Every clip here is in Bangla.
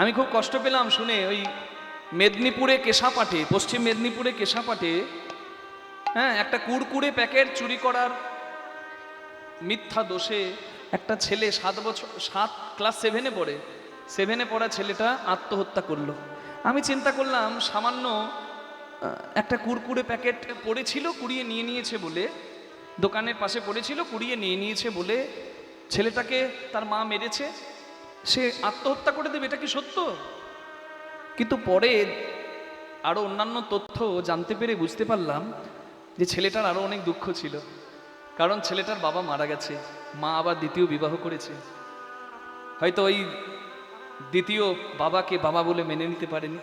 আমি খুব কষ্ট পেলাম শুনে ওই মেদিনীপুরে কেশাপাটে, পশ্চিম মেদিনীপুরে কেশাপাটে হ্যাঁ একটা কুড়কুড়ে প্যাকেট চুরি করার মিথ্যা দোষে একটা ছেলে সাত বছর, সাত ক্লাস সেভেনে পড়ে সেভেনে পড়া ছেলেটা আত্মহত্যা করল। আমি চিন্তা করলাম, সামান্য একটা কুড়কুড়ে প্যাকেট পড়েছিল, কুড়িয়ে নিয়ে নিয়েছে বলে, দোকানের পাশে পড়েছিল, কুড়িয়ে নিয়ে নিয়েছে বলে ছেলেটাকে তার মা মেরেছে। সে আত্মহত্যা করে দেবে, এটা কি সত্য? কিন্তু পরে আরও অন্যান্য তথ্য জানতে পেরে বুঝতে পারলাম যে ছেলেটার আরও অনেক দুঃখ ছিল। কারণ ছেলেটার বাবা মারা গেছে, মা আবার দ্বিতীয় বিবাহ করেছে। হয়তো ওই দ্বিতীয় বাবাকে বাবা বলে মেনে নিতে পারেনি।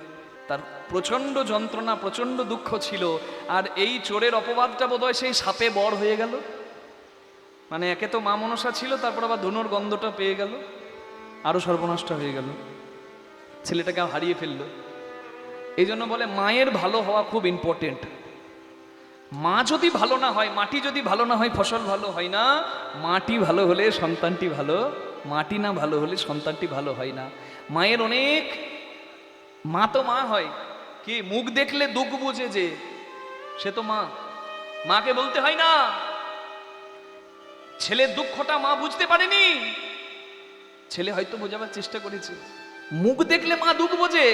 তার প্রচণ্ড যন্ত্রণা, প্রচণ্ড দুঃখ ছিল, আর এই চোরের অপবাদটা বোধহয় সেই সাপে বর হয়ে গেল। মানে একে তো মা মনসা ছিল, তারপর আবার ধনুর গন্ধটা পেয়ে গেল। আরও সর্বনষ্ট হয়ে গেল। ছেলেটাকে হারিয়ে ফেলল। এই জন্য বলে মায়ের ভালো হওয়া খুব ইম্পর্টেন্ট মা যদি ভালো না হয়, মাটি যদি ভালো না হয়, ফসল ভালো হয় না, মাটি ভালো হলে সন্তানটি ভালো, মাটি না ভালো হলে সন্তানটি ভালো হয় না। মায়ের অনেক মা তো মা হয়, কি মুখ দেখলে দুঃখ বুঝে যে সে তো মা। মাকে বলতে হয় না, ছেলের দুঃখটা মা বুঝতে পারেনি। ছেলে হয়তো বোঝাবার চেষ্টা করেছে। মুখ দেখলে মা দুঃখ বোঝে।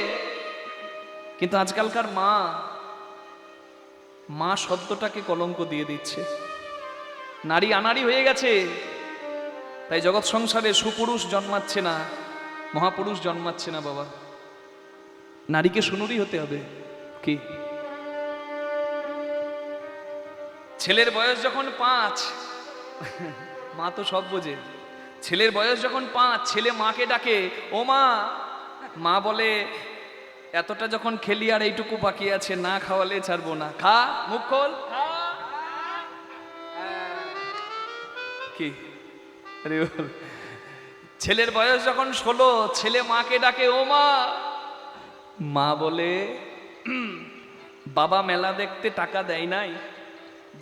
কিন্তু আজকালকার মা মা শব্দটাকে কলঙ্ক দিয়ে দিচ্ছে। নারী আনারি হয়ে গেছে। তাই জগৎ সংসারে সুপুরুষ জন্মাচ্ছে না, মহাপুরুষ জন্মাচ্ছে না বাবা। নারীকে সুনুরই হতে হবে। কি? ছেলের বয়স যখন পাঁচ, মা তো সব বোঝে। ছেলের বয়স যখন পাঁচ, ছেলে মাকে ডাকে, ও মা। মা বলে, এতটা যখন খেলি আর এইটুকু বাকি আছে, না খাওয়ালে ছাড়বো না। খা, মুখ খোল। কি? ছেলের বয়স যখন ষোলো, ছেলে মাকে ডাকে, ও মা। মা বলে, বাবা মেলা দেখতে টাকা দেয় নাই।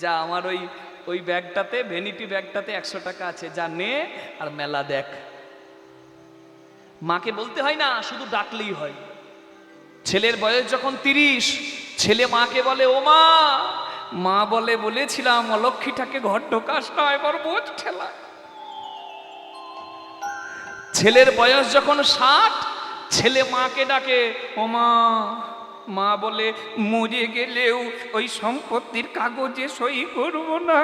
যা আমার ওই ওই ব্যাগটাতে ভ্যানিটি ব্যাগটাতে একশো টাকা আছে। যা নে আর মেলা দেখ। মাকে বলতে হয় না, শুধু ডাকলেই হয়। ছেলের বয়স যখন তিরিশ, ছেলে মাকে বলে, ও মা! মা বলে, বলেছিলাম, অলক্ষীটাকে ঘর ঢোকাস না এবার বোঝ ঠেলা। ছেলের বয়স যখন ষাট, ছেলে মাকে ডাকে, ও মা! মা বলে মরে গেলেও ওই সম্পত্তির কাগজে সই করব না।